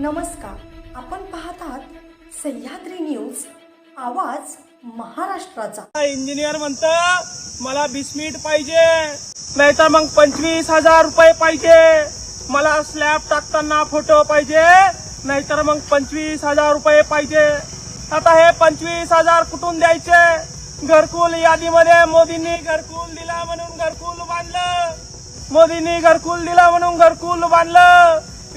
नमस्कार. आपण पाहतात सह्याद्री न्यूज आवाज महाराष्ट्राचा. इंजिनियर म्हणत मला बिस्मिट पाहिजे नाहीतर मग पंचवीस हजार रुपये पाहिजे. मला स्लॅब टाकताना फोटो पाहिजे नाहीतर मग पंचवीस हजार रुपये पाहिजे. आता हे पंचवीस हजार कुठून द्यायचे? घरकुल यादीमध्ये मोदींनी घरकुल दिला म्हणून घरकुल बांधलं. मोदींनी घरकुल दिला म्हणून घरकुल बांधलं.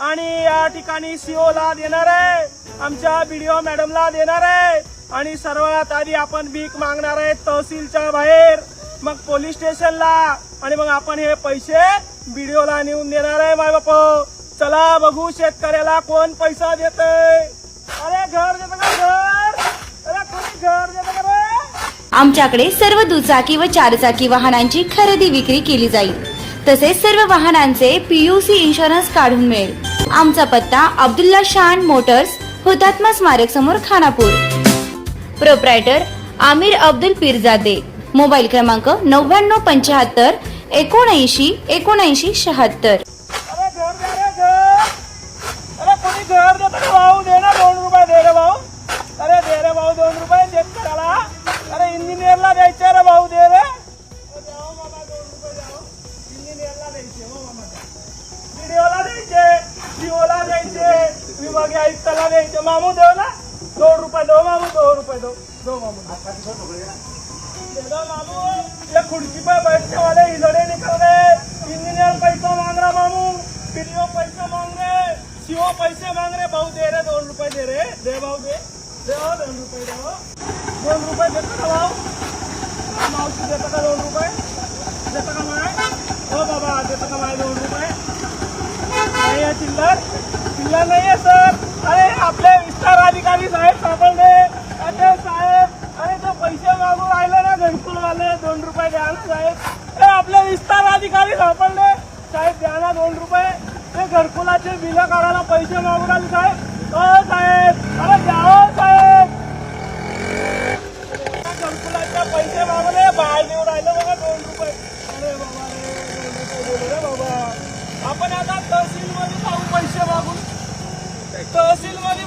आणि या ठिकाणी सीओ ला देणार आहे. आमच्या बीडीओ मॅडमला देणार आहे. आणि सर्वात आधी आपण भीक मागणार आहे तहसीलच्या बाहेर. मग पोलीस स्टेशनला. आणि मग आपण हे पैसे बीडीओला नेऊन देणार आहे माय बाप. चला बघू शेतकऱ्याला कोण पैसा देत अरे घर देतं का घर? अरे कोणी घर देत का आमच्याकडे सर्व दुचाकी व चारचाकी वाहनांची खरेदी विक्री केली जाईल. तसेच सर्व वाहनांचे पीयूसी इन्शुरन्स काढून मिळेल. आमचा पत्ता अब्दुल्ला शान मोटर्स हुतात्मा स्मारक समोर खानापूर. प्रोप्रायटर आमिर अब्दुल पिरजादे. मोबाईल क्रमांक नव्याण्णव पंच्याहत्तर एकोणऐंशी एकोणऐंशी शहात्तर. अरे इंजिनियरला द्यायचे रे भाऊ दे रे घर देतं का भाऊ दे ना दोन रुपये दे रे भाऊ अरे दे रे भाऊ दोन रुपये देत करायला अरे इंजिनियरला द्यायचे रे भाऊ दे रे अरे द्यावं बाबा दोन रुपये द्यावं इंजिनियरला द्यायचे हो मामा व्हिडिओला द्यायचे सीओला द्यायचे विभागीय रे तो मामू दो ना? दोन रुपये दो मामू दोन रुपये दो. दो मामू दे दो मामू ये खुर्ची पर बैठने वाले इधरे निकल गए. इंजीनियर पैसा मांग रहा मामू. पीडीओ पैसा मांग रहे. सीओ पैसे मांग रहे. भाऊ दे रहे दोन रुपये दे रहे. दे भाऊ दे. दे दोन रुपये दे हो दोन रुपये देतो का भाऊ मावशी का दोन रुपये. देता का माय हो बाबा देता का माय दोन रुपये. नाही आहे चिल्लर. चिल्लर नाही आहे सर. अरे आपले विस्तार अधिकारी साहेब सापडले. अरे साहेब अरे ते पैसे मागू राहिले ना घरकुल वाले दोन रुपये द्या ना साहेब. ते आपले विस्तार अधिकारी सापडले. साहेब द्या ना दोन रुपये. ते घरकुलाचे बिलं काढायला पैसे मागू राहिले साहेब हो साहेब अरे द्या हो साहेब घरकुलाचे पैसे मागले बाहेर देऊन राहिले बघा दोन रुपये अरे बाबा रे दोन रुपये दिले रे बाबा आपण आता तहसील मध्ये जाऊ पैसे मागून तहसील मध्ये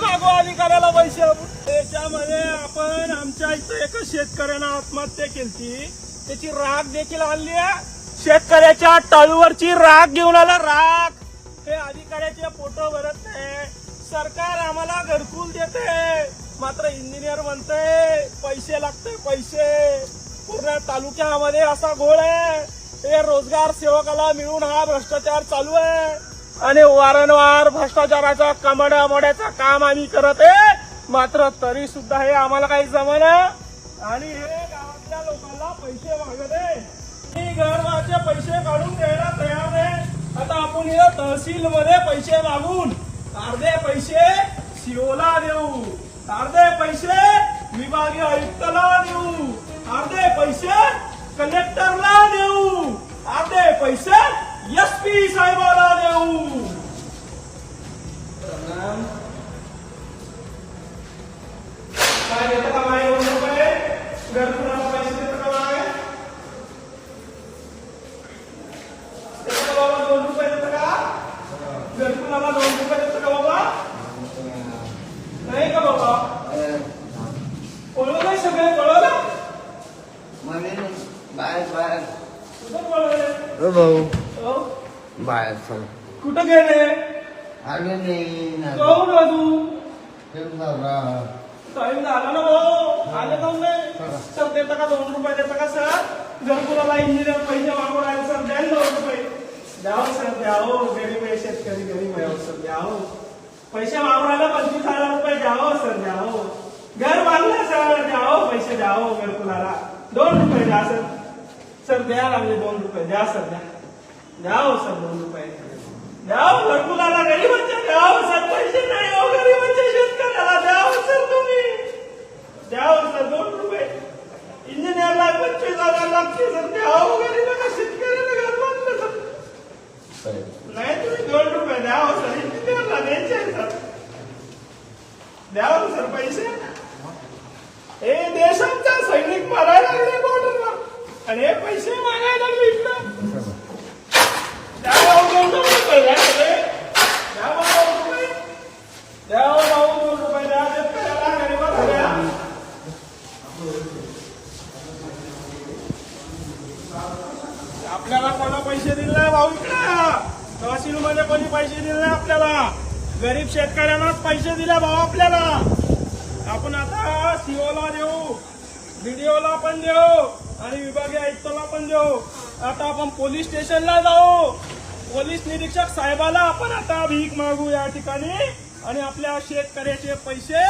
मागू पैसे आपण. त्याच्यामध्ये आपण आमच्या इथं एका शेतकऱ्यानं आत्महत्या केली त्याची राग देखील आणली आहे. शेतकऱ्याच्या टाळूवरची राग घेऊन आला. राग हे अधिकाऱ्याचे फोटो भरत नाही. सरकार आम्हाला घरकुल देते. मात्र इंजिनियर म्हणते पैसे लागते पैसे. पूर्ण तालुक्यामध्ये असा घोळ आहे. हे रोजगार सेवकाला मिळून हा भ्रष्टाचार चालू आहे. आणि वारंवार भ्रष्टाचाराचा कमड्या मोड्याचं काम आम्ही करत आहे. मात्र तरी सुद्धा हे आम्हाला काही जमना. आणि हे गावातल्या लोकांना पैसे मागत आहे. मी पैसे काढून द्यायला तयार आहे. आता आपण या तहसील मध्ये पैसे मागून अर्धे पैसे शिओला देऊ. अर्धे पैसे विभागीय आयुक्तला देऊ. अर्धे पैसे कलेक्टरला देऊ. अर्धे पैसे एस पी साहेबाला देऊ काय देतं का माय दोन रुपये घरकुलाला पैसे देतं का माय देतं का बाबा दोन रुपये देतं का घरकुलाला दोन रुपये देतं का बाबा नाही का बाबा कळलं नाही सगळे कळलं बाहेर बाहेर कुठं कळलं हो भाऊ हो? बाहेर चल कुठं गेले? आले नाही ना जाऊ ना तू फिरून जाऊ टाइम झाला ना भाऊ. आले जाऊन नाही सर देता का दोन रुपये? देता का सर? घरकुलाला इंजिनियर पैसे मागून राहिले सर द्या दोन रुपये. द्याव सर द्यावो. गरीब आहे शेतकरी गरीब आहे सर द्यावो. पैसे राहिले पंचवीस हजार रुपये द्यावो सर द्यावो. घर बांधलं सर द्यावो. पैसे द्यावो घरकुलाला दोन रुपये द्या सर. सर द्या लागले दोन रुपये. द्या सर द्या. द्यावो सर दोन रुपये. द्याव घरकुलाला गरीबांच्या द्याव सर पैसे नाही हो गरीबांच्या शेतकऱ्याला द्याव सर तुम्ही द्याव सर दोन रुपये इंजिनियरला पंचवीस हजार लागते सर द्याव गरीबाला शेतकऱ्याला घर बांधलं सर नाही तुम्ही दोन रुपये द्याव सर इंजिनियरला द्यायचे आहे, सर द्याव सर पैसे हे देशांचा सैनिक मारायला लागले बॉर्डरवर आणि हे पैसे मागायला लागले इकडं द्या भाऊ दोन दोन रुपये द्या सगळे. द्या भाऊ दोन रुपये. द्या भाऊ दोन रुपये द्या शेतकऱ्याला गरिबाला द्या. आपल्याला कोणा पैसे दिले नाही भाऊ इकडे. तहसील मध्ये कोणी पैसे दिले नाही आपल्याला. गरीब शेतकऱ्यांनाच पैसे दिले भाऊ आपल्याला. आपण आता सीओला देऊ बीडीओला पण देऊ आणि विभागीय आयुक्तला पण देऊ. आता आपण पोलीस स्टेशनला जाऊ. पोलीस निरीक्षक साहेबाला आपण आता भीक मागू या ठिकाणी. आणि आपल्या शेतकऱ्याचे पैसे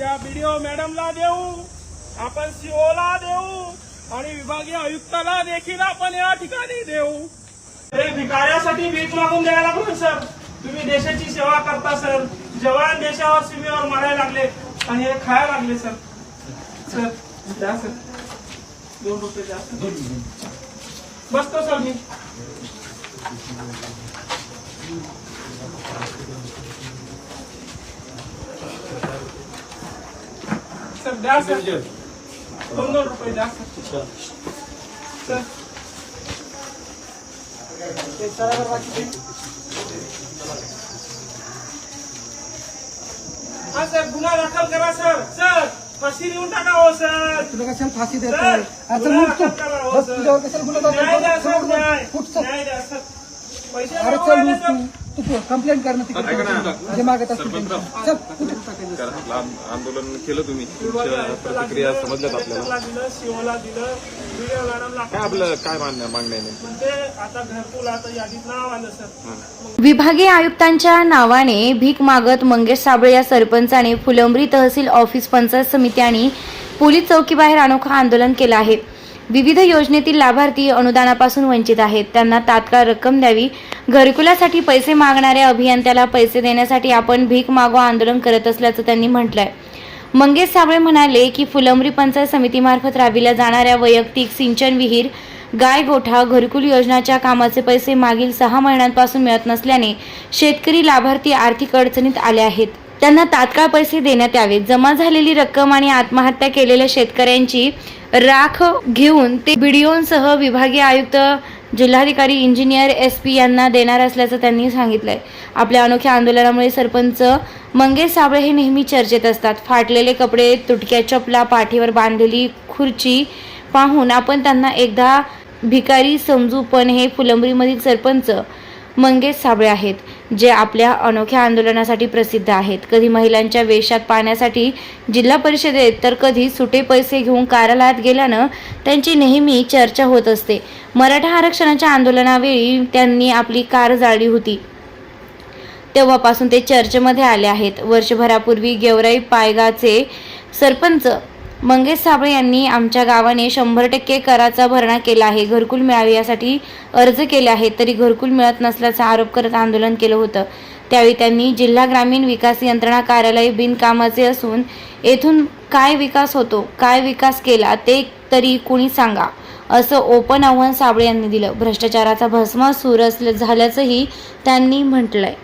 या बीडीओ मॅडमला देऊ. आपण सीओला देऊ आणि विभागीय आयुक्ताला देखील आपण या ठिकाणी देऊ. हे भिकाऱ्यासाठी भीक मागून द्यायला लागलो सर. तुम्ही देशाची सेवा करता सर. जवान देशावर सीमेवर मारायला लागले आणि हे खायला लागले सर. सर द्या सर. दोन रुपये द्या सर. बसतो सर मी. सर द्या सर. दोन रुपये हा सर गुन्हा दाखल करा सर सर फाशी देऊन टाका हो सर तुला कशाला फाशी सर, देतोय आता गुन्हा उठ तू दाखल करा हो, बस सर. तुझ्यावर कशाला गुन्हा दाखल न्याय द्या करतो? सर उठ, न्याय उठ चल. न्याय द्या सर पैसे अरे मागवा चल ना, उठ सर. तू तू कंप्लेंट कर ना तिकडे जे मागत असतील. चल. करा. आंदोलन केलं तुम्ही तुमच्या प्रतिक्रिया समजल्यात आपल्याला दिलं सीओला दिलं व्हिडिओ मॅडमला काय आपलं काय मान्य मागणं आहे नेमकी? म्हणजे आता घरकुल आता यादीत नाव आलं सर विभागीय आयुक्तांच्या नावाने भीक मागत मंगेश साबळे या सरपंचाने फुलंब्री तहसील ऑफिस पंचायत समिती आणि पोलीस चौकीबाहेर अनोखा आंदोलन केलं आहे विविध योजनेतील लाभार्थी अनुदानापासून वंचित आहेत. त्यांना तात्काळ रक्कम द्यावी. घरकुलासाठी पैसे मागणाऱ्या अभियंत्याला पैसे देण्यासाठी आपण भीक मागो आंदोलन करत असल्याचं त्यांनी म्हटलंय. मंगेश साबळे म्हणाले की फुलंब्री पंचायत समितीमार्फत राबविल्या जाणाऱ्या वैयक्तिक सिंचन विहीर गाय गोठा घरकुल योजनाच्या कामाचे पैसे मागील सहा महिन्यांपासून मिळत नसल्याने शेतकरी लाभार्थी आर्थिक अडचणीत आले आहेत. त्यांना तात्काळ पैसे देण्यात यावेत. जमा झालेली रक्कम आणि आत्महत्या केलेल्या शेतकऱ्यांची राख घेऊन ते बीडीओंसह विभागीय आयुक्त जिल्हाधिकारी इंजिनियर एस पी यांना देणार असल्याचं त्यांनी सांगितलंय. आपल्या अनोख्या आंदोलनामुळे सरपंच मंगेश साबळे हे नेहमी चर्चेत असतात. फाटलेले कपडे तुटक्या चपला पाठीवर बांधलेली खुर्ची पाहून आपण त्यांना एकदा भिकारी समजू पण हे फुलंबरीमधील सरपंच मंगेश साबळे आहेत. जे आपल्या अनोख्या आंदोलनासाठी प्रसिद्ध आहेत. कधी महिलांच्या वेशात पाहण्यासाठी जिल्हा परिषदेत तर कधी सुटे पैसे घेऊन कार्यालयात गेल्यानं त्यांची नेहमी चर्चा होत असते. मराठा आरक्षणाच्या आंदोलनावेळी त्यांनी आपली कार जाळली होती. तेव्हापासून ते चर्चेमध्ये आले आहेत. वर्षभरापूर्वी गेवराई पायगाचे सरपंच मंगेश साबळे यांनी आमच्या गावाने शंभर टक्के कराचा भरणा केला आहे. घरकुल मिळावे यासाठी अर्ज केले आहेत तरी घरकुल मिळत नसल्याचा आरोप करत आंदोलन केलं होतं. त्यावेळी त्यांनी जिल्हा ग्रामीण विकास यंत्रणा कार्यालय बिनकामाचे असून येथून काय विकास होतो काय विकास केला ते तरी कुणी सांगा असं ओपन आव्हान साबळे यांनी दिलं. भ्रष्टाचाराचा भस्मासूर असल्या झाल्याचंही त्यांनी म्हटलंय.